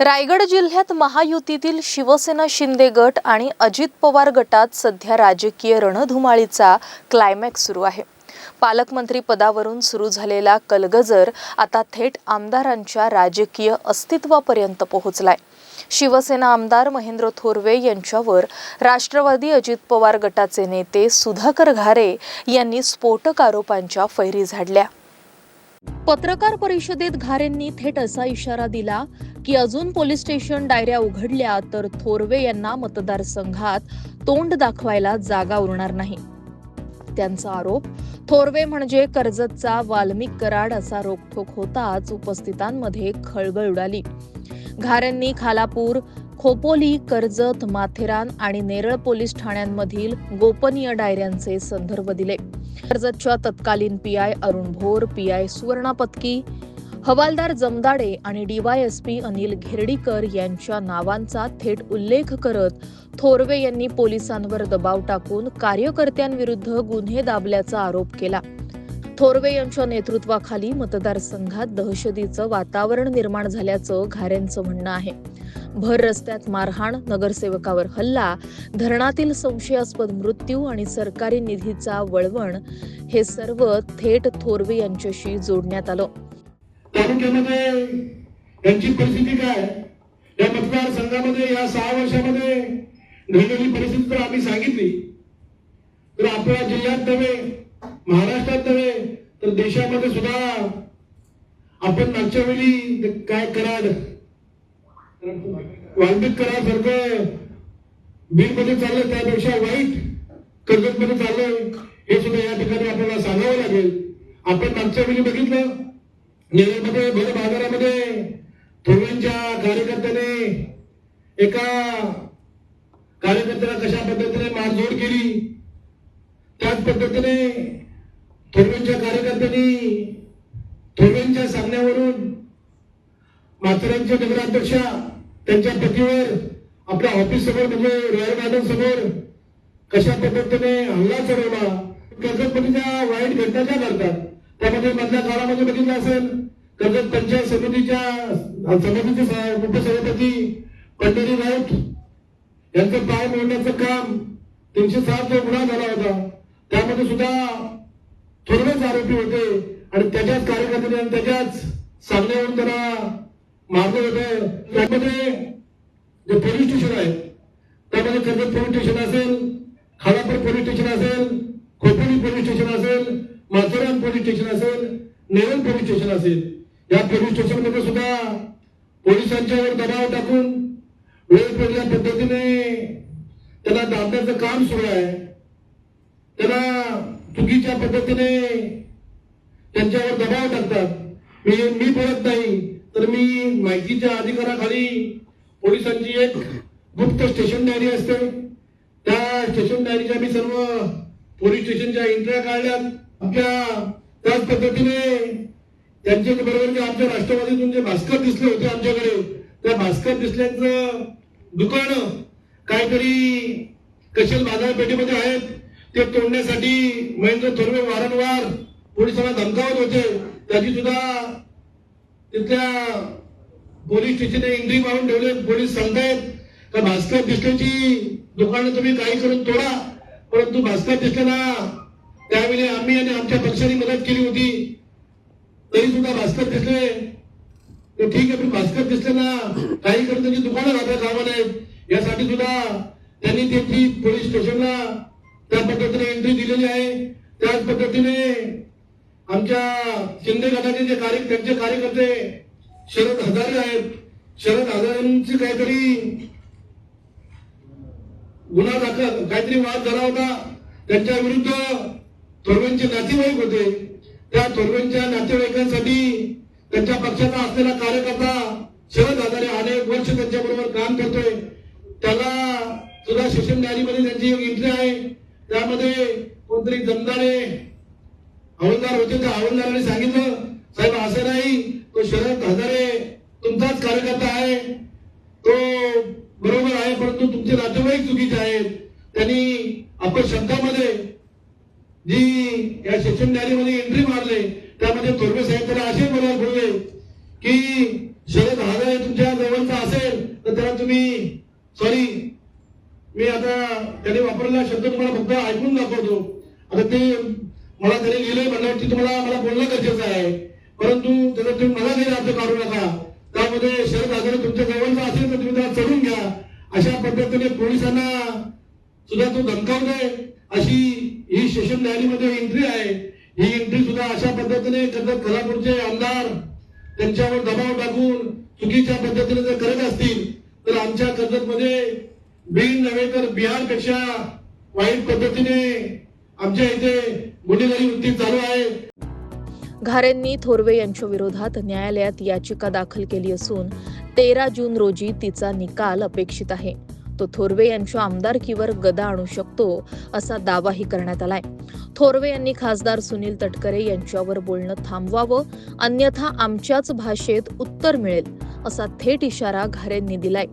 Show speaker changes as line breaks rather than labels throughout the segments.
रायगड जिल्ह्यात महायुतीतील शिवसेना शिंदे गट आणि अजित पवार गटात सध्या राजकीय रणधुमाळीचा क्लायमॅक्स सुरू आहे. पालकमंत्री पदावरून सुरू झालेला कलगजर आता थेट आमदारांच्या राजकीय अस्तित्वापर्यंत पोहोचलाय. शिवसेना आमदार महेंद्र थोरवे यांच्यावर राष्ट्रवादी अजित पवार गटाचे नेते सुधाकर घारे यांनी स्फोटक आरोपांच्या फैरी झाडल्या. पत्रकार परिषदेत घारेंनी थेट असा इशारा दिला की अजून पोलीस स्टेशन डायऱ्या उघडल्या तर थोरवे यांना मतदारसंघात तोंड दाखवायला जागा उरणार नाही. त्यांचा आरोप थोरवे म्हणजे कर्जतचा वाल्मिक कराड असा रोखठोक होताच उपस्थितांमध्ये खळबळ उडाली. घारेंनी खालापूर खोपोली कर्जत माथेरान आणि नेरळ पोलीस ठाण्यांमधील गोपनीय डायऱ्यांचे संदर्भ दिले. कर्जतच्या तत्कालीन पीआय अरुण भोर पीआय सुवर्णा पत्की हवालदार जमदाडे आणि डीवायएसपी अनिल घेर्डीकर यांच्या नावांचा थेट उल्लेख करत थोरवे यांनी पोलिसांवर दबाव टाकून कार्यकर्त्यांविरुद्ध गुन्हे दाबल्याचा आरोप केला. थोरवे यांच्या नेतृत्वाखाली मतदारसंघात दहशतीचं वातावरण निर्माण झाल्याचं घारेंचं म्हणणं आहे. भर रस्त्यात मारहाण नगरसेवकावर हल्ला धरणातील संशयास्पद मृत्यू आणि सरकारी निधीचा वळवण हे सर्व थेट थोरवे यांच्याशी जोडण्यात आलं.
त्यांची परिस्थिती काय? या मतदारसंघामध्ये या सहा वर्षामध्ये घडलेली परिस्थिती तर आम्ही सांगितली. तर आपल्या जिल्ह्यात नव्हे महाराष्ट्र तर देशामध्ये सुद्धा आपण मागच्या वेळी काय कराड वाल्मिक कराड सारखं बिलमध्ये चाललं त्यापेक्षा वाईट कर्जत मध्ये चाललंय हे सुद्धा या ठिकाणी आपल्याला सांगावं लागेल. आपण मागच्या वेळी बघितलं नेरळमध्ये भर बाजारामध्ये थोड्यांच्या कार्यकर्त्याने एका कार्यकर्त्याला कशा पद्धतीने मारझोड केली त्याच पद्धतीने थोरव्यांच्या कार्यकर्त्यांनी थोरव्यांच्या सांगण्यावरून माथेरांच्या नगराध्यक्षा त्यांच्या पतीवर आपल्या ऑफिस समोर म्हणजे रॉयल गार्डन समोर कशा पद्धतीने हल्ला चढवला कर्जतपतीच्या वाईट घटना ज्या घडतात त्यामध्ये मधल्या काळामध्ये बघितलं असेल कर्जत पंचायत समितीच्या समितीचे स- उपसभापती पंढरी राऊत यांचं पाय मोडण्याचं काम तीनशे सात जो गुन्हा झाला होता त्यामध्ये सुद्धा थोरवेच आरोपी होते आणि त्याच्याच कार्यकर्त्याने आणि त्याच्याच सांगण्यावरून त्याला मारलं होतं त्यामध्ये जे पोलीस स्टेशन आहे त्यामध्ये कर्जत पोलीस स्टेशन असेल खालापूर पोलीस स्टेशन असेल खोपोली पोलीस स्टेशन असेल माथेरान पोलीस स्टेशन असेल नेरळ पोलीस स्टेशन असेल. या पोलीस स्टेशनमध्ये सुद्धा पोलिसांच्यावर दबाव टाकून वेगवेगळ्या पद्धतीने त्याला दाबण्याचं काम सुरू आहे. त्याला चुकीच्या पद्धतीने त्यांच्यावर दबाव टाकतात. मी मी बोलत नाही तर मी माहितीच्या अधिकाराखाली पोलिसांची एक गुप्त स्टेशन डायरी असते. त्या स्टेशन डायरीच्या मी सर्व पोलीस स्टेशनच्या एंट्र्या काढल्यात. आपल्या त्याच पद्धतीने त्यांच्या बरोबर जे आमच्या राष्ट्रवादीतून जे भास्कर दिसले होते आमच्याकडे त्या भास्कर दिसल्याचं दुकान काहीतरी कशल बाजारपेठेमध्ये आहेत. ते तोडण्यासाठी महेंद्र थोरवे वारंवार पोलिसांना धमकावत होते. त्याची सुद्धा तिथल्या पोलीस स्टेशनने एंट्री मारून ठेवले. पोलीस सांगतायत का भास्कर दिसल्याची दुकानं तुम्ही काही करून तोडा. परंतु भास्कर दिसल्याला त्यावेळी आम्ही आणि आमच्या पक्षाने मदत केली होती. तरी सुद्धा भास्कर दिसले तर ठीक आहे पण भास्कर दिसलेला काही करून त्यांची दुकानं राहता कामा नाहीत यासाठी सुद्धा त्यांनी त्यांची पोलीस स्टेशनला त्या पद्धतीने एंट्री दिलेली आहे. त्याच पद्धतीने आमच्या शिंदे गटाचे जे कार्य त्यांचे कार्यकर्ते शरद हजारे आहेत. शरद हजारेंची काहीतरी गुन्हा दाखल काहीतरी वाद झाला होता. त्यांच्या विरुद्ध थोरवेंचे नातेवाईक होते. त्या थोरवेंच्या नातेवाईकांसाठी त्यांच्या पक्षाचा असलेला कार्यकर्ता शरद हजारे अनेक वर्ष त्यांच्या बरोबर काम करतोय. त्याला सुद्धा शिक्षण न्यायालयामध्ये त्यांची एक एंट्री आहे. त्यामध्ये कोणतरी जमदारे हवलदार होते त्या हवालदाराने सांगितलं साहेब असं नाही तो शरद हजारे तुमचाच कार्यकर्ता आहे. तो बरोबर आहे परंतु तुमचे नातेवाईक चुकीचे आहेत. त्यांनी आपण शब्दामध्ये जी या शिक्षण डायरीमध्ये एंट्री मारले त्यामध्ये थोरवे साहेब त्याला असे बोलायला बोलले की शरद हजारे तुमच्या जवळचा असेल तर त्याला तुम्ही सॉरी मी आता त्याने वापरलेला शब्द तुम्हाला फक्त ऐकून दाखवतो. आता ते मला त्याने लिहिलंय म्हणल्यावरती तुम्हाला मला बोलणं गरजेचं आहे. परंतु त्याचा तुम्ही मला काही अर्थ काढू नका. त्यामध्ये शरद आघाडी तुमच्या जवळचा असेल तर तुम्ही त्याला चढून घ्या. अशा पद्धतीने पोलिसांना सुद्धा तो धमकावतोय. अशी ही सेशन न्यायालयामध्ये एंट्री आहे. ही एंट्री सुद्धा अशा पद्धतीने कर्जत कोल्हापूरचे आमदार त्यांच्यावर दबाव टाकून चुकीच्या पद्धतीने जर करत असतील तर आमच्या कर्जतमध्ये बीड नव्हे तर बिहारपेक्षा वाईट पद्धतीने आमच्या इथे गुन्हेगारी वृत्ती चालू आहे?
घारेंनी थोरवे यांच्या विरोधात न्यायालयात याचिका दाखल केली असून तेरा जून रोजी तिचा निकाल अपेक्षित आहे. तो थोरवे यांच्या आमदारकीवर गदा आणू शकतो असा दावाही करण्यात आलाय. थोरवे यांनी खासदार सुनील तटकरे यांच्यावर बोलणं थांबवावं अन्यथा आमच्याच भाषेत उत्तर मिळेल. असा थेट इशारा घारेंनी दिलाय.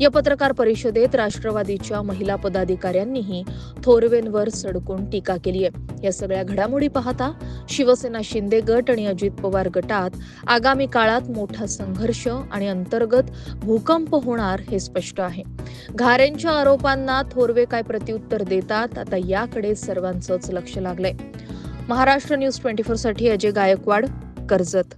या पत्रकार परिषदेत राष्ट्रवादीच्या महिला पदाधिकाऱ्यांनीही थोरवेंवर सडकून टीका केली आहे या सगळ्या घडामोडी पाहता शिवसेना शिंदे गट आणि अजित पवार गटात आगामी काळात मोठा संघर्ष आणि अंतर्गत भूकंप होणार हे स्पष्ट आहे. घारेंच्या आरोपांना थोरवे काय प्रत्युत्तर देतात आता याकडे सर्वांचंच लक्ष लागलंय. महाराष्ट्र न्यूज ट्वेंटी फोरसाठी अजय गायकवाड कर्जत.